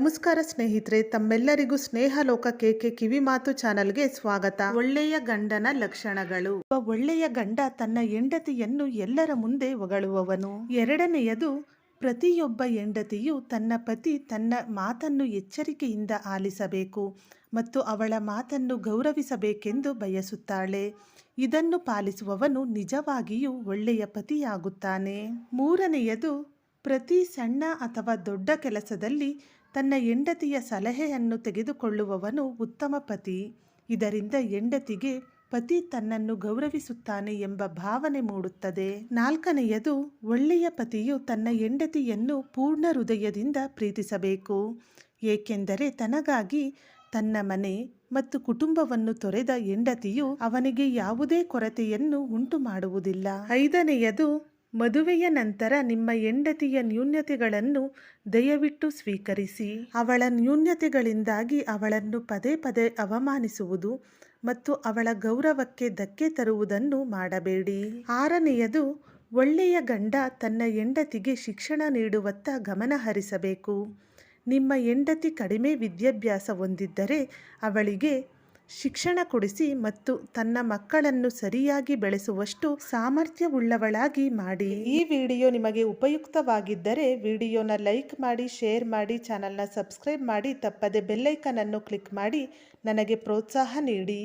ನಮಸ್ಕಾರ ಸ್ನೇಹಿತರೆ, ತಮ್ಮೆಲ್ಲರಿಗೂ ಸ್ನೇಹ ಲೋಕ ಕೇಕೆ ಕಿವಿ ಮಾತು ಚಾನಲ್ಗೆ ಸ್ವಾಗತ. ಒಳ್ಳೆಯ ಗಂಡನ ಲಕ್ಷಣಗಳು. ಒಳ್ಳೆಯ ಗಂಡ ತನ್ನ ಹೆಂಡತಿಯನ್ನು ಎಲ್ಲರ ಮುಂದೆ ಹೊಗಳುವವನು. ಎರಡನೆಯದು, ಪ್ರತಿಯೊಬ್ಬ ಹೆಂಡತಿಯು ತನ್ನ ಪತಿ ತನ್ನ ಮಾತನ್ನು ಎಚ್ಚರಿಕೆಯಿಂದ ಆಲಿಸಬೇಕು ಮತ್ತು ಅವಳ ಮಾತನ್ನು ಗೌರವಿಸಬೇಕೆಂದು ಬಯಸುತ್ತಾಳೆ. ಇದನ್ನು ಪಾಲಿಸುವವನು ನಿಜವಾಗಿಯೂ ಒಳ್ಳೆಯ ಪತಿಯಾಗುತ್ತಾನೆ. ಮೂರನೆಯದು ಪ್ರತಿ ಸಣ್ಣ ಅಥವಾ ದೊಡ್ಡ ಕೆಲಸದಲ್ಲಿ ತನ್ನ ಹೆಂಡತಿಯ ಸಲಹೆಯನ್ನು ತೆಗೆದುಕೊಳ್ಳುವವನು ಉತ್ತಮ ಪತಿ. ಇದರಿಂದ ಹೆಂಡತಿಗೆ ಪತಿ ತನ್ನನ್ನು ಗೌರವಿಸುತ್ತಾನೆ ಎಂಬ ಭಾವನೆ ಮೂಡುತ್ತದೆ. ನಾಲ್ಕನೆಯದು, ಒಳ್ಳೆಯ ಪತಿಯು ತನ್ನ ಹೆಂಡತಿಯನ್ನು ಪೂರ್ಣ ಹೃದಯದಿಂದ ಪ್ರೀತಿಸಬೇಕು. ಏಕೆಂದರೆ ತನಗಾಗಿ ತನ್ನ ಮನೆ ಮತ್ತು ಕುಟುಂಬವನ್ನು ತೊರೆದ ಹೆಂಡತಿಯು ಅವನಿಗೆ ಯಾವುದೇ ಕೊರತೆಯನ್ನು ಉಂಟು ಮಾಡುವುದಿಲ್ಲ ಐದನೆಯದು ಮದುವೆಯ ನಂತರ ನಿಮ್ಮ ಹೆಂಡತಿಯ ನ್ಯೂನ್ಯತೆಗಳನ್ನು ದಯವಿಟ್ಟು ಸ್ವೀಕರಿಸಿ. ಅವಳ ನ್ಯೂನ್ಯತೆಗಳಿಂದಾಗಿ ಅವಳನ್ನು ಪದೇ ಪದೇ ಅವಮಾನಿಸುವುದು ಮತ್ತು ಅವಳ ಗೌರವಕ್ಕೆ ಧಕ್ಕೆ ತರುವುದನ್ನು ಮಾಡಬೇಡಿ. ಆರನೆಯದು, ಒಳ್ಳೆಯ ಗಂಡ ತನ್ನ ಹೆಂಡತಿಗೆ ಶಿಕ್ಷಣ ನೀಡುವತ್ತ ಗಮನ ಹರಿಸಬೇಕು. ನಿಮ್ಮ ಹೆಂಡತಿ ಕಡಿಮೆ ವಿದ್ಯಾಭ್ಯಾಸ ಹೊಂದಿದ್ದರೆ ಅವಳಿಗೆ ಶಿಕ್ಷಣ ಕೊಡಿಸಿ ಮತ್ತು ತನ್ನ ಮಕ್ಕಳನ್ನು ಸರಿಯಾಗಿ ಬೆಳೆಸುವಷ್ಟು ಸಾಮರ್ಥ್ಯವುಳ್ಳವಳಾಗಿ ಮಾಡಿ. ಈ ವಿಡಿಯೋ ನಿಮಗೆ ಉಪಯುಕ್ತವಾಗಿದ್ದರೆ ವಿಡಿಯೋನ ಲೈಕ್ ಮಾಡಿ, ಶೇರ್ ಮಾಡಿ, ಚಾನಲ್ನ ಸಬ್ಸ್ಕ್ರೈಬ್ ಮಾಡಿ, ತಪ್ಪದೆ ಬೆಲ್ಲೈಕನ್ ಅನ್ನು ಕ್ಲಿಕ್ ಮಾಡಿ ನನಗೆ ಪ್ರೋತ್ಸಾಹ ನೀಡಿ.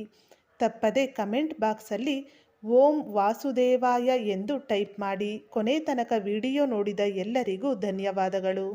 ತಪ್ಪದೆ ಕಮೆಂಟ್ ಬಾಕ್ಸಲ್ಲಿ ಓಂ ವಾಸುದೇವಾಯ ಎಂದು ಟೈಪ್ ಮಾಡಿ. ಕೊನೆ ತನಕ ವಿಡಿಯೋ ನೋಡಿದ ಎಲ್ಲರಿಗೂ ಧನ್ಯವಾದಗಳು.